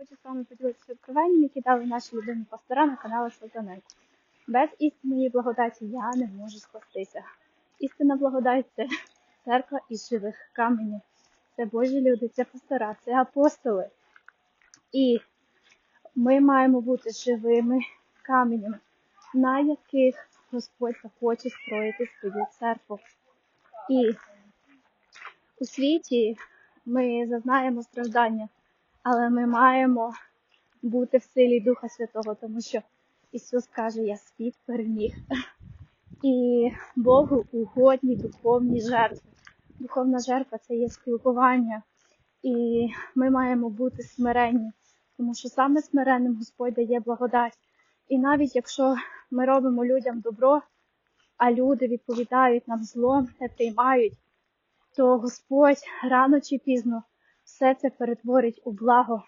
хочу з вами поділитися відкриванням, які дали наші любимі пастора на каналі Салтаненко. Без істинної благодаті я не можу спастися. Істинна благодать це церква із живих каменів. Це Божі люди, це пастора, це апостоли. І ми маємо бути живими каменями, на яких Господь захоче строїти свою церкву. І у світі ми зазнаємо страждання, але ми маємо бути в силі Духа Святого, тому що Ісус каже, я світ переміг. І Богу угодні духовні жертви. Духовна жертва це є спілкування. І ми маємо бути смиренні, тому що саме смиренним Господь дає благодать. І навіть якщо ми робимо людям добро, а люди відповідають нам злом, не приймають, то Господь рано чи пізно все це перетворить у благо